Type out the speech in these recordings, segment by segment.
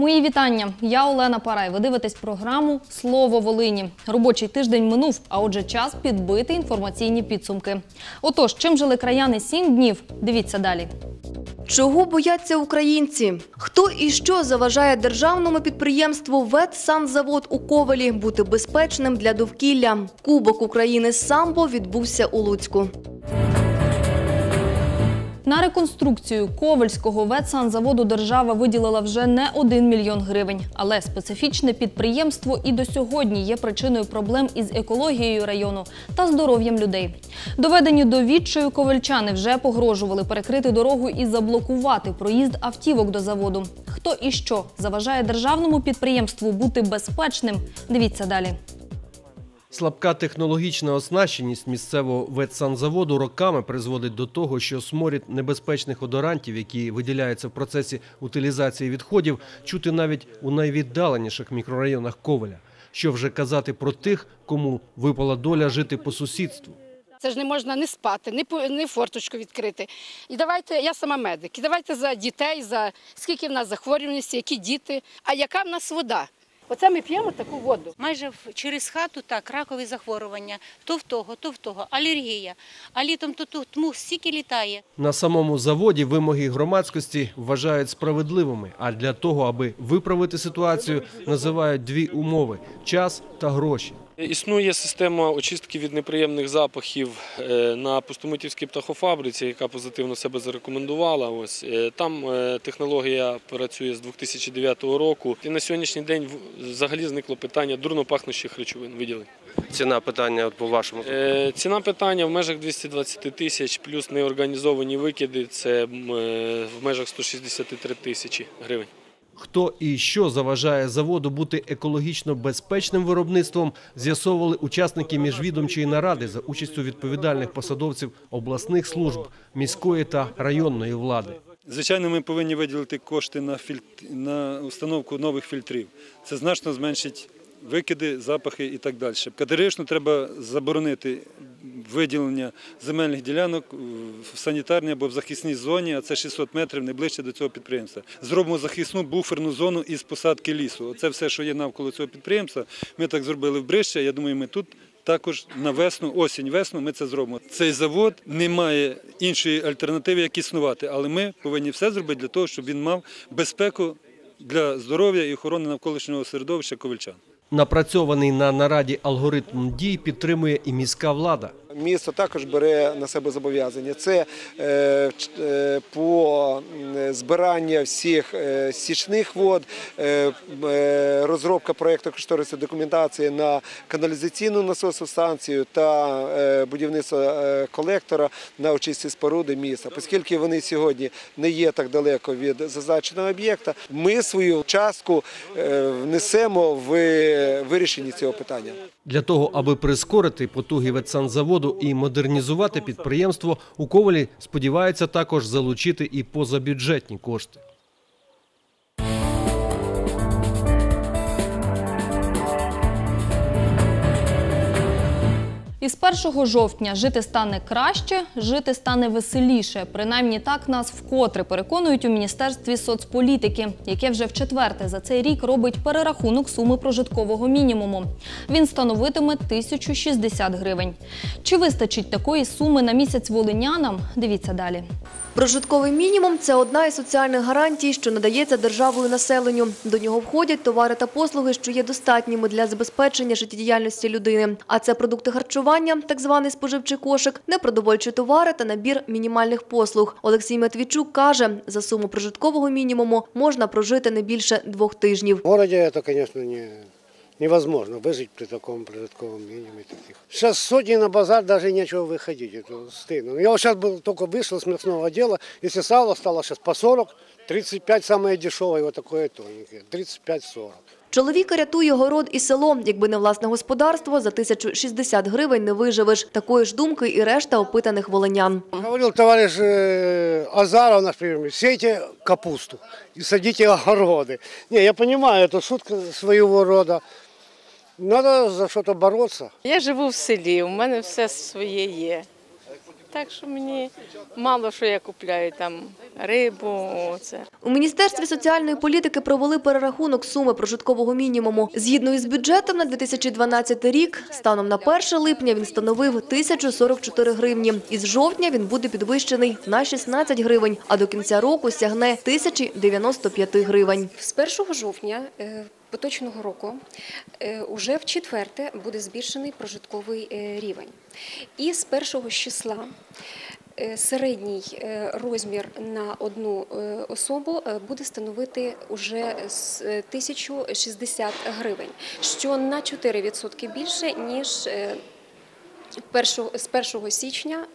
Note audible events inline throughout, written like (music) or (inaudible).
Мої вітання. Я Олена Парай. Ви дивитесь програму Слово Волині. Робочий тиждень минув, а отже, час підбити інформаційні підсумки. Отож, чим жили краяни сім днів? Дивіться далі. Чого бояться українці? Хто і що заважає державному підприємству «Ветсанзавод» у Ковелі бути безпечним для довкілля? Кубок України самбо відбувся у Луцьку. На реконструкцію Ковельського ветсанзаводу держава виділила вже не 1 мільйон гривень. Але специфічне підприємство і до сьогодні є причиною проблем із екологією району та здоров'ям людей. Доведені до відчаю ковельчани вже погрожували перекрити дорогу і заблокувати проїзд автівок до заводу. Хто і що заважає державному підприємству бути безпечним? Дивіться далі. Слабка технологічна оснащеність місцевого ветсанзаводу роками призводить до того, що сморід небезпечних одорантів, які виділяються в процесі утилізації відходів, чути навіть у найвіддаленіших мікрорайонах Ковеля. Що вже казати про тих, кому випала доля жити по сусідству. Це ж не можна не спати, не, не форточку відкрити. І давайте, я сама медик, і давайте за дітей, за скільки в нас захворюваності, які діти, а яка в нас вода. Оце ми п'ємо таку воду. Майже в- через хату так, ракові захворювання, то в того, то в того, алергія. А літом то тут тмух стільки літає. На самому заводі вимоги громадськості вважають справедливими, а для того, аби виправити ситуацію, називають дві умови час та гроші. Існує система очистки від неприємних запахів е, на Пустомитівській птахофабриці, яка позитивно себе зарекомендувала. Ось е, там е, технологія працює з 2009 року. І на сьогоднішній день взагалі зникло питання дурнопахнущих речовин виділень. Ціна питання от по вашому. Ціна питання в межах 220 тисяч, плюс неорганізовані викиди це в межах 163 тисячі гривень. Хто і що заважає заводу бути екологічно безпечним виробництвом, з'ясовували учасники міжвідомчої наради за участю відповідальних посадовців обласних служб, міської та районної влади. Звичайно, ми повинні виділити кошти на, фільт... на установку нових фільтрів. Це значно зменшить викиди, запахи і так далі. Категорично треба заборонити виділення земельних ділянок в санітарній або в захисній зоні, а це 600 метрів не ближче до цього підприємства. Зробимо захисну буферну зону із посадки лісу. Оце все, що є навколо цього підприємства. Ми так зробили в Брище. Я думаю, ми тут також на весну, осінь, весну ми це зробимо. Цей завод не має іншої альтернативи, як існувати, але ми повинні все зробити для того, щоб він мав безпеку для здоров'я і охорони навколишнього середовища ковельчан. Напрацьований на нараді алгоритм дій підтримує і міська влада. Місто також бере на себе зобов'язання. Це е, е, по м, збирання всіх е, стічних вод, розробка проєкту кошторисної документації на каналізаційну насосну станцію та будівництво колектора на очисті споруди міста. Оскільки вони сьогодні не є так далеко від зазначеного об'єкта, ми свою частку внесемо в вирішенні цього питання. Для того, аби прискорити потуги ветсанзаводу і модернізувати підприємство, у Ковалі сподіваються також залучити і позабюджетні кошти. Із 1 жовтня жити стане краще, жити стане веселіше. Принаймні так нас вкотре переконують у міністерстві соцполітики, яке вже в четверте за цей рік робить перерахунок суми прожиткового мінімуму. Він становитиме 1060 гривень. Чи вистачить такої суми на місяць волинянам? Дивіться далі. Прожитковий мінімум – це одна із соціальних гарантій, що надається державою населенню. До нього входять товари та послуги, що є достатніми для забезпечення життєдіяльності людини. А це продукти харчування, так званий споживчий кошик, непродовольчі товари та набір мінімальних послуг. Олексій Матвійчук каже, за суму прожиткового мінімуму можна прожити не більше двох тижнів. В городе это, конечно, не, невозможно выжить при таком прожитковом минимуме. Таких. Сейчас сотни на базар даже нечего выходить, это стыдно. Ну, Я вот сейчас был, только вышел с мясного отдела, если сало стало сейчас по 40, 35 самое дешевое, вот такое тоненькое, 35-40. Чоловіка рятує город і село. Якби не власне господарство, за 1060 гривень не виживеш. Такої ж думки і решта опитаних волинян. Говорил товарищ э, Азаров, например, сейте капусту и садите огороды. Не, я понимаю, это шутка своего рода. Надо за что-то бороться. Я живу в селі, у мене все своє є. Так що мені мало що я купляю там рибу. Оце. У Міністерстві соціальної політики провели перерахунок суми прожиткового мінімуму. Згідно із бюджетом на 2012 рік, станом на 1 липня він становив 1044 гривні. Із жовтня він буде підвищений на 16 гривень, а до кінця року сягне 1095 гривень. З 1 жовтня е, поточного року е, уже в четверте буде збільшений прожитковий е, рівень. І з першого числа е, середній розмір на одну особу буде становити уже з, е, 1060 гривень, що на 4% більше, ніж з 1 січня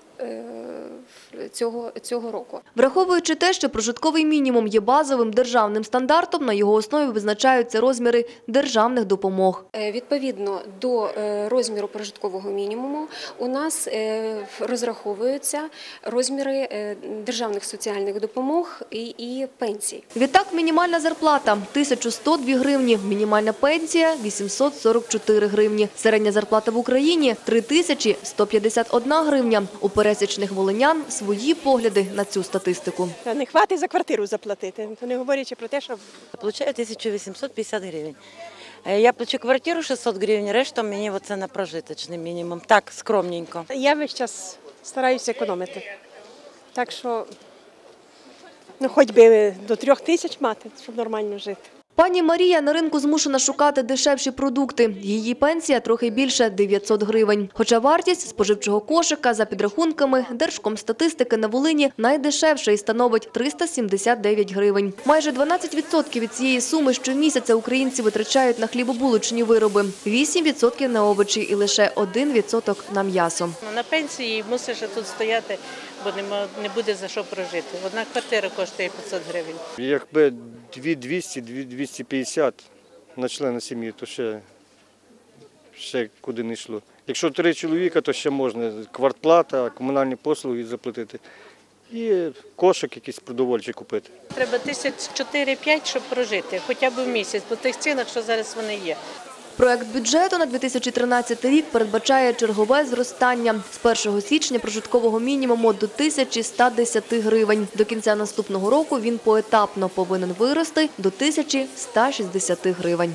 цього, цього року. Враховуючи те, що прожитковий мінімум є базовим державним стандартом, на його основі визначаються розміри державних допомог. Е, Відповідно до е, розміру прожиткового мінімуму у нас е, розраховуються розміри е, державних соціальних допомог і, і пенсій. Відтак, мінімальна зарплата – 1102 гривні, мінімальна пенсія – 844 гривні. Середня зарплата в Україні – 3151 гривня. У пересічних волинян свої погляди на цю статистику. Не хватить за квартиру заплатити, то не говорячи про те, що Получаю 1850 гривень. Е, Я плачу квартиру 600 гривень, решта мені оце на прожиточний мінімум. Так, скромненько. я весь час стараюся економити. Так що ну, хоч би до трьох тисяч мати, щоб нормально жити. Пані Марія на ринку змушена шукати дешевші продукти. Її пенсія трохи більше – 900 гривень. Хоча вартість споживчого кошика за підрахунками Держкомстатистики на Волині найдешевша і становить 379 гривень. Майже 12% від цієї суми щомісяця українці витрачають на хлібобулочні вироби, 8% на овочі і лише 1% на м'ясо. На пенсії мусиш тут стояти, бо нема- не буде за що прожити. Одна квартира коштує 500 гривень. Якби 2200, 250 на члена сім'ї, то ще, ще куди не йшло. Якщо три чоловіка, то ще можна квартплата, комунальні послуги заплатити. І кошик якийсь продовольчий купити. Треба тисяч 4-5, щоб прожити, хоча б в місяць, по тих цінах, що зараз вони є. Проект бюджету на 2013 рік передбачає чергове зростання з 1 січня прожиткового мінімуму до 1110 гривень. До кінця наступного року він поетапно повинен вирости до 1160 гривень.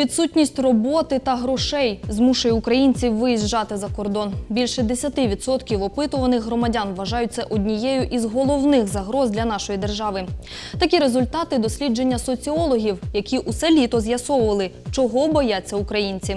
Відсутність роботи та грошей змушує українців виїжджати за кордон. Більше 10% опитуваних громадян вважають це однією із головних загроз для нашої держави. Такі результати дослідження соціологів, які усе літо з'ясовували, чого бояться українці.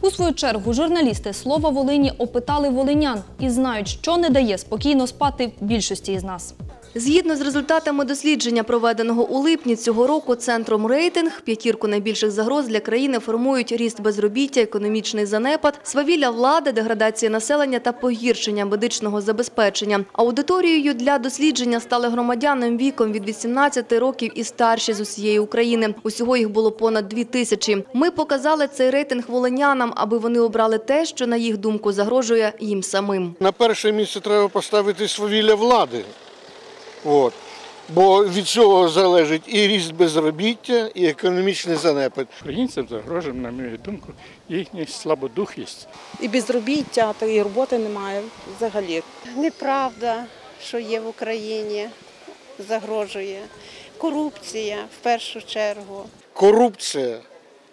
У свою чергу журналісти Слова Волині опитали волинян і знають, що не дає спокійно спати більшості із нас. Згідно з результатами дослідження, проведеного у липні цього року центром рейтинг, п'ятірку найбільших загроз для країни формують ріст безробіття, економічний занепад, свавілля влади, деградація населення та погіршення медичного забезпечення. Аудиторією для дослідження стали громадянам віком від 18 років і старші з усієї України. Усього їх було понад дві тисячі. Ми показали цей рейтинг волинянам, аби вони обрали те, що на їх думку загрожує їм самим. На перше місце треба поставити свавілля влади. От. Бо від цього залежить і ріст безробіття, і економічний занепад. Українцям загрожує, на мою думку, їхня слабодухість. І безробіття, та і роботи немає взагалі. Неправда, що є в Україні, загрожує. Корупція в першу чергу. Корупція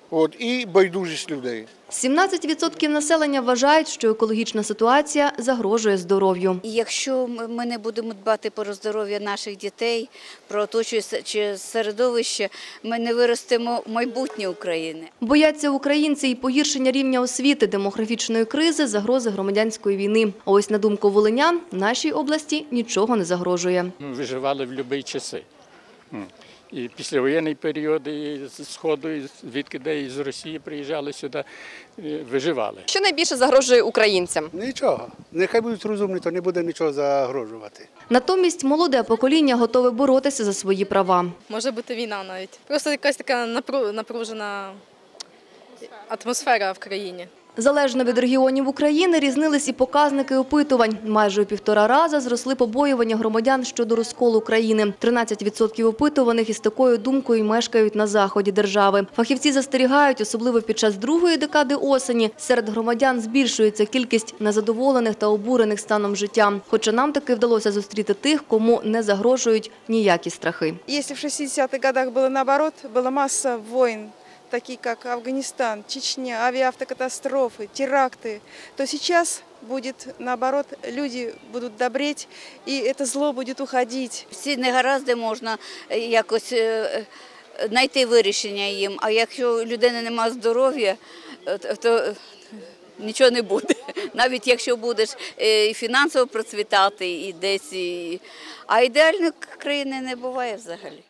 от, і байдужість людей. 17% населення вважають, що екологічна ситуація загрожує здоров'ю. Якщо ми- ми не будемо дбати про здоров'я наших дітей, про оточуюче середовище, ми не виростемо майбутнє України. Бояться українці і погіршення рівня освіти, демографічної кризи, загрози громадянської війни. А ось на думку волинян, нашій області нічого не загрожує. Ну, Виживали в будь-які часи. І післявоєнний період і з Сходу, і звідки де із Росії приїжджали сюди, е, виживали. Що найбільше загрожує українцям? Нічого. Нехай будуть розумні, то не буде нічого загрожувати. Натомість молоде покоління готове боротися за свої права. Може бути війна навіть. Просто якась така напру- напружена атмосфера в країні. Залежно від регіонів України різнились і показники опитувань. Майже у півтора рази зросли побоювання громадян щодо розколу країни. 13% опитуваних із такою думкою мешкають на заході держави. Фахівці застерігають, особливо під час другої декади осені, серед громадян збільшується кількість незадоволених та обурених станом життя. Хоча нам таки вдалося зустріти тих, кому не загрожують ніякі страхи. Если в 60-х годах было наоборот, была масса войн, такие как Афганистан, Чечня, авиаавтокатастрофы, теракты, то сейчас будет наоборот, люди будут добреть, и это зло будет уходить. Всі негаразди можна е, якось е, е, знайти вирішення їм. А якщо у людини немає здоров'я, е, то- то е, нічого не буде. (laughs) Навіть якщо будеш е, і фінансово процвітати, і десь. І... А ідеальної країни не буває взагалі.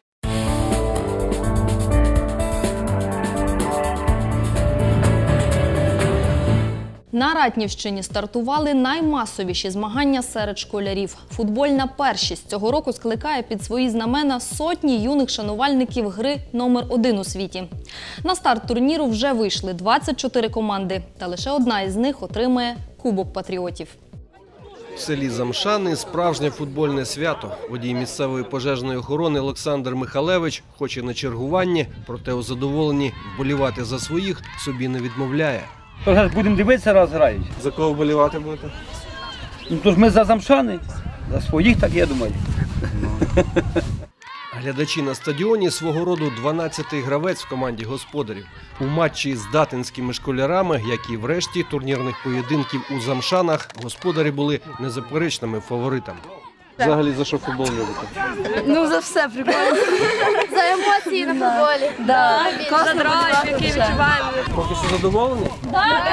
На Ратнівщині стартували наймасовіші змагання серед школярів. Футбольна першість цього року скликає під свої знамена сотні юних шанувальників гри номер один у світі. На старт турніру вже вийшли 24 команди, та лише одна із них отримає Кубок патріотів. В селі Замшани справжнє футбольне свято. Водій місцевої пожежної охорони Олександр Михалевич хоче на чергуванні, проте у задоволенні вболівати за своїх собі не відмовляє. Будемо дивитися, раз грають. За кого вболівати будете? Ну то ж ми за замшани, за своїх, так я думаю. Глядачі на стадіоні свого роду 12-й гравець в команді господарів. У матчі з датинськими школярами, як і в решті турнірних поєдинків у Замшанах, господарі були незаперечними фаворитами. Взагалі за що футбол любите? Ну, за все прикольно. (laughs) За емоції на футболі. Да. За драйв, який відчуваємо. Поки що задоволені? Так.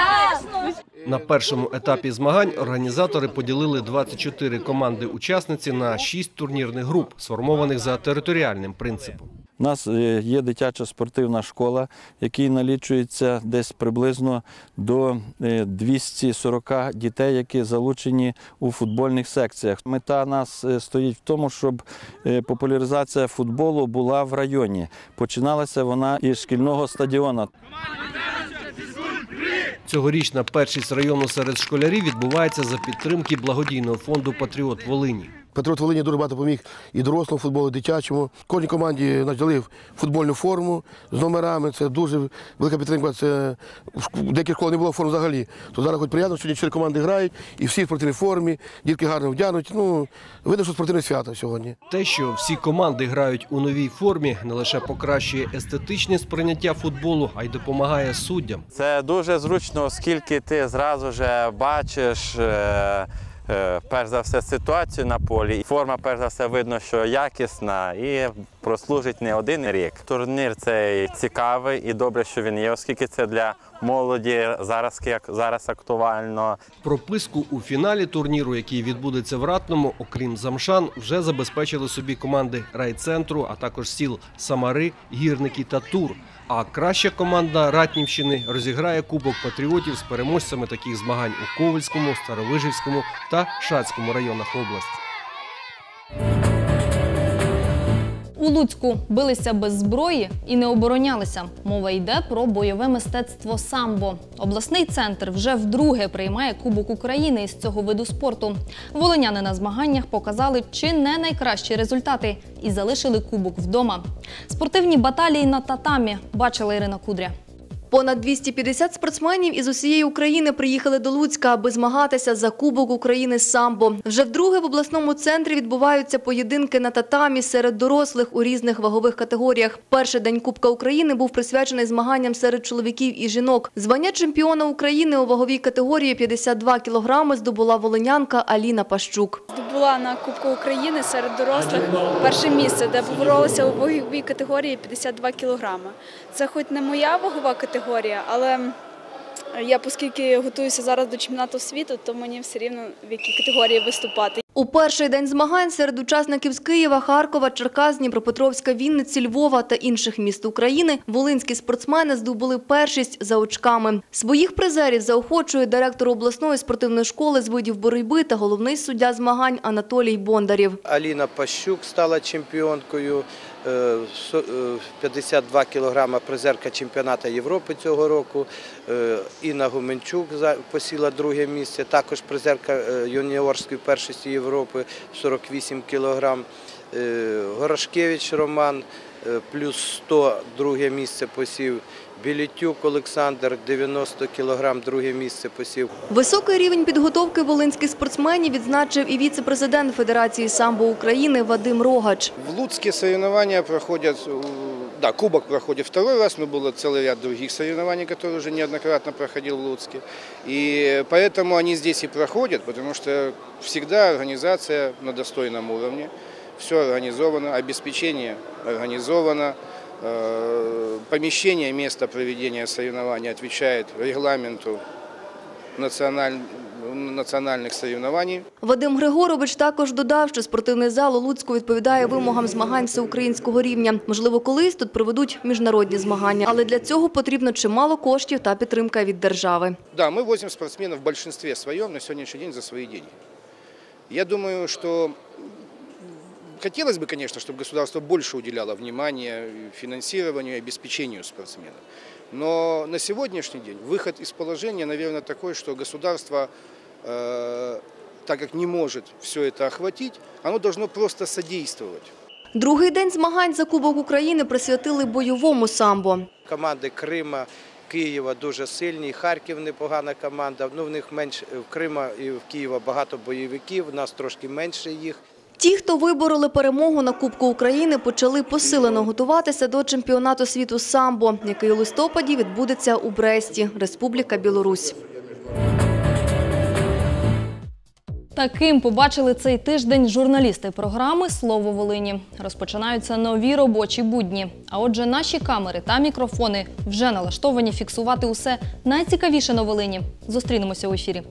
На першому етапі змагань організатори поділили 24 команди-учасниці на 6 турнірних груп, сформованих за територіальним принципом. У нас е, є дитяча спортивна школа, якій налічується десь приблизно до е, 240 дітей, які залучені у футбольних секціях. Мета нас е, стоїть в тому, щоб е, популяризація футболу була в районі. Починалася вона із шкільного стадіону. Цьогорічна першість району серед школярів відбувається за підтримки благодійного фонду Патріот Волині. Патріот Волині дуже багато поміг і дорослому футболу, і дитячому. Кожній команді надали футбольну форму з номерами. Це дуже велика підтримка. Це в деяких школ не було форм взагалі. То зараз хоч приємно, сьогодні чотири команди грають, і всі в спортивній формі, дітки гарно вдягнуть. Ну, видно, що спортивне свято сьогодні. Те, що всі команди грають у новій формі, не лише покращує естетичне сприйняття футболу, а й допомагає суддям. Це дуже зручно, оскільки ти зразу ж бачиш. Е, Перш за все, ситуацію на полі. Форма, перш за все, видно, що якісна і прослужить не один рік. Турнір цей цікавий і добре, що він є, оскільки це для молоді зараз як зараз актуально. Прописку у фіналі турніру, який відбудеться в Ратному, окрім Замшан, вже забезпечили собі команди райцентру, а також сіл Самари, Гірники та Тур. А краща команда Ратнівщини розіграє Кубок патріотів з переможцями таких змагань у Ковальському, Старовижівському та Шацькому районах області. Луцьку билися без зброї і не оборонялися. Мова йде про бойове мистецтво самбо. Обласний центр вже вдруге приймає Кубок України із цього виду спорту. Волиняни на змаганнях показали чи не найкращі результати і залишили кубок вдома. Спортивні баталії на татамі бачила Ірина Кудря. Понад 250 спортсменів із усієї України приїхали до Луцька, аби змагатися за Кубок України з самбо. Вже вдруге в обласному центрі відбуваються поєдинки на татамі серед дорослих у різних вагових категоріях. Перший день Кубка України був присвячений змаганням серед чоловіків і жінок. Звання чемпіона України у ваговій категорії 52 кілограми здобула волинянка Аліна Пащук. Здобула на Кубку України серед дорослих перше місце, де боролися у ваговій категорії 52 кілограми. Це хоч не моя вагова категорія, але я, оскільки готуюся зараз до чемпіонату світу, то мені все рівно в якій категорії виступати. У перший день змагань серед учасників з Києва, Харкова, Черкас, Дніпропетровська, Вінниці, Львова та інших міст України волинські спортсмени здобули першість за очками. Своїх призерів заохочує директор обласної спортивної школи з видів боротьби та головний суддя змагань Анатолій Бондарів. Аліна Пащук стала чемпіонкою. Е, со- е, 52 кілограма призерка чемпіонату Європи цього року. Е, Інна Гуменчук посіла друге місце, також призерка е, юніорської першості Європи 48 кілограм. Е, Горошкевич Роман е, плюс 100 друге місце посів. Білітюк Олександр 90 кілограм друге місце посів. Високий рівень підготовки волинських спортсменів відзначив і віце-президент Федерації самбо України Вадим Рогач. В Луцке соревнования проходят, э, да, кубок проходит второй раз, но было целый ряд других соревнований, которые уже неоднократно проходил в Луцке. И поэтому они здесь и проходят, потому что всегда организация на достойном уровне, все организовано, обеспечение организовано, э, помещение, место проведения соревнований отвечает регламенту националь- национальных соревнований. Вадим Григорович також додав, що спортивний зал у Луцьку відповідає вимогам змагань всеукраїнського рівня. Можливо, колись тут проведуть міжнародні змагання, але для цього потрібно чимало коштів та підтримка від держави. Да, мы возим спортсменов в большинстве своем на сегодняшний день за свои деньги. Я думаю, что хотелось бы, конечно, чтобы государство больше уделяло внимания финансированию и обеспечению спортсменов. Но на сегодняшний день выход из положения, наверное, такой, что государство, э, так как не может все это охватить, оно должно просто содействовать. Другий день змагань за Кубок України присвятили бойовому самбо. Команди Крима, Києва дуже сильні, Харків непогана команда. Ну, в них менше в Крима і в Києва багато бойовиків, в нас трошки менше їх. Ті, хто вибороли перемогу на Кубку України, почали посилено готуватися до чемпіонату світу самбо, який у листопаді відбудеться у Бресті, Республіка Білорусь. Таким побачили цей тиждень журналісти програми Слово Волині. Розпочинаються нові робочі будні. А отже, наші камери та мікрофони вже налаштовані фіксувати усе найцікавіше на Волині. Зустрінемося у ефірі.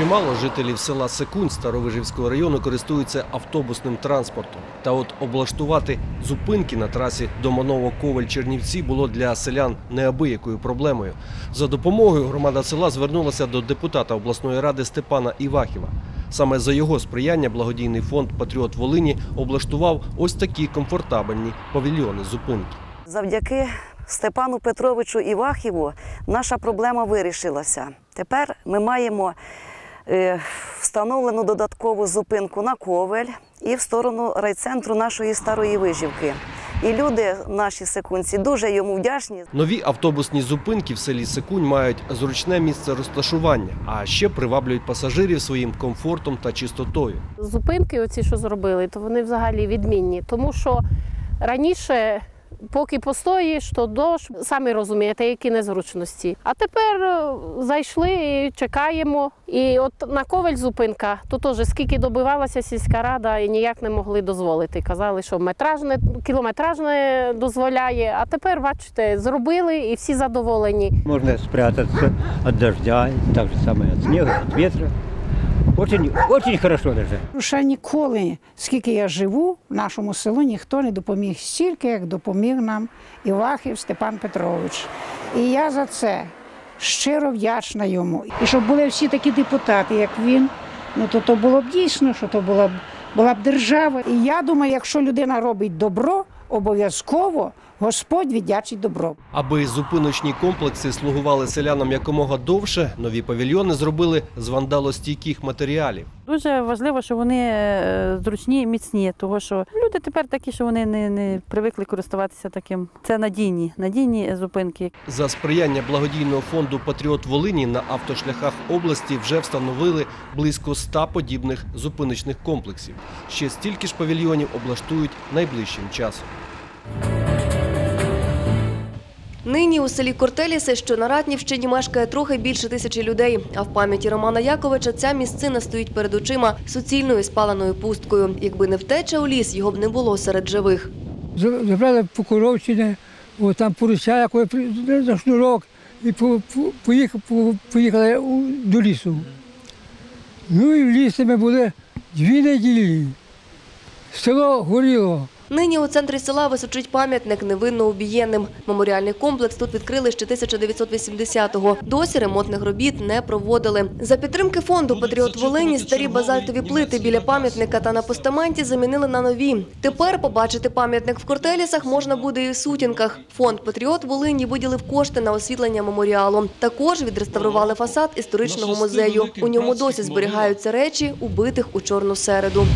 Чимало жителів села Секунь Старовижівського району користуються автобусним транспортом. Та от облаштувати зупинки на трасі Доманово-Ковель-Чернівці було для селян неабиякою проблемою. За допомогою громада села звернулася до депутата обласної ради Степана Івахіва. Саме за його сприяння благодійний фонд Патріот Волині облаштував ось такі комфортабельні павільйони зупинки. Завдяки Степану Петровичу Івахіву наша проблема вирішилася. Тепер ми маємо е, встановлену додаткову зупинку на Ковель і в сторону райцентру нашої старої вижівки. І люди, наші секунці, дуже йому вдячні. Нові автобусні зупинки в селі Секунь мають зручне місце розташування, а ще приваблюють пасажирів своїм комфортом та чистотою. Зупинки, оці, що зробили, то вони взагалі відмінні. Тому що раніше, поки постоїш, то дощ, самі розумієте, які незручності. А тепер е, зайшли і чекаємо. І от на ковель зупинка, то теж скільки добивалася сільська рада і ніяк не могли дозволити. Казали, що метраж не, кілометраж не дозволяє. А тепер, бачите, зробили і всі задоволені. Можно спрятаться от дождя, так самое от снега, от ветра. Очень, очень хорошо даже. Ще ніколи, скільки я живу в нашому селу, ніхто не допоміг стільки, як допоміг нам Івахів Степан Петрович. І я за це щиро вдячна йому. І щоб були всі такі депутати, як він, ну то то було б дійсно, що то була б була б держава. І я думаю, якщо людина робить добро, обов'язково Господь віддячить добро. Аби зупиночні комплекси слугували селянам якомога довше, нові павільйони зробили з вандалостійких матеріалів. Дуже важливо, що вони е, зручні і міцні, тому що люди тепер такі, що вони не, не привикли користуватися таким. Це надійні, надійні зупинки. За сприяння благодійного фонду Патріот Волині на автошляхах області вже встановили близько 100 подібних зупиночних комплексів. Ще стільки ж павільйонів облаштують найближчим часом. Нині у селі Кортеліси, що на Ратнівщині, мешкає трохи більше тисячі людей. А в пам'яті Романа Яковича ця місцина стоїть перед очима суцільною спаленою пусткою. Якби не втеча у ліс, його б не було серед живих. Забрали Покуровщини, От там поручая, коли за шнурок і по- по- поїхали до лісу. Ну і в лісі ми були дві неділі. Село горіло. Нині у центрі села височить пам'ятник невинно убієнним. Меморіальний комплекс тут відкрили ще 1980-го. Досі ремонтних робіт не проводили. За підтримки фонду Патріот Волині старі базальтові плити біля пам'ятника та на постаменті замінили на нові. Тепер побачити пам'ятник в Кортелісах можна буде і в сутінках. Фонд Патріот Волині виділив кошти на освітлення меморіалу. Також відреставрували фасад історичного музею. У ньому досі зберігаються речі убитих у чорну середу.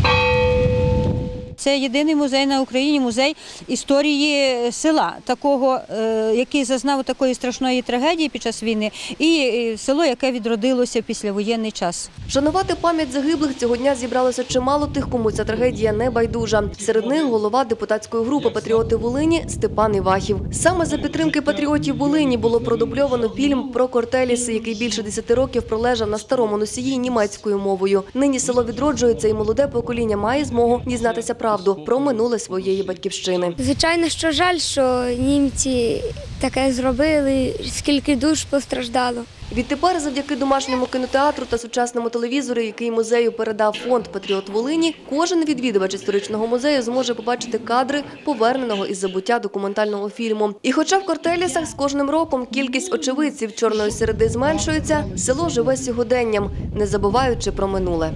Це єдиний музей на Україні, музей історії села, такого, е, який зазнав такої страшної трагедії під час війни, і е, село, яке відродилося після воєнний час. Вшанувати пам'ять загиблих цього дня зібралося чимало тих, кому ця трагедія не байдужа. Серед них голова депутатської групи Патріоти Волині Степан Івахів. Саме за підтримки патріотів Волині було продубльовано фільм про Кортеліси, який більше 10 років пролежав на старому носії німецькою мовою. Нині село відроджується, і молоде покоління має змогу дізнатися правду про минуле своєї батьківщини. Звичайно, що жаль, що німці таке зробили, скільки душ постраждало. Відтепер, завдяки домашньому кінотеатру та сучасному телевізору, який музею передав фонд Патріот Волині, кожен відвідувач історичного музею зможе побачити кадри поверненого із забуття документального фільму. І хоча в Кортелісах з кожним роком кількість очевидців чорної середи зменшується, село живе сьогоденням, не забуваючи про минуле.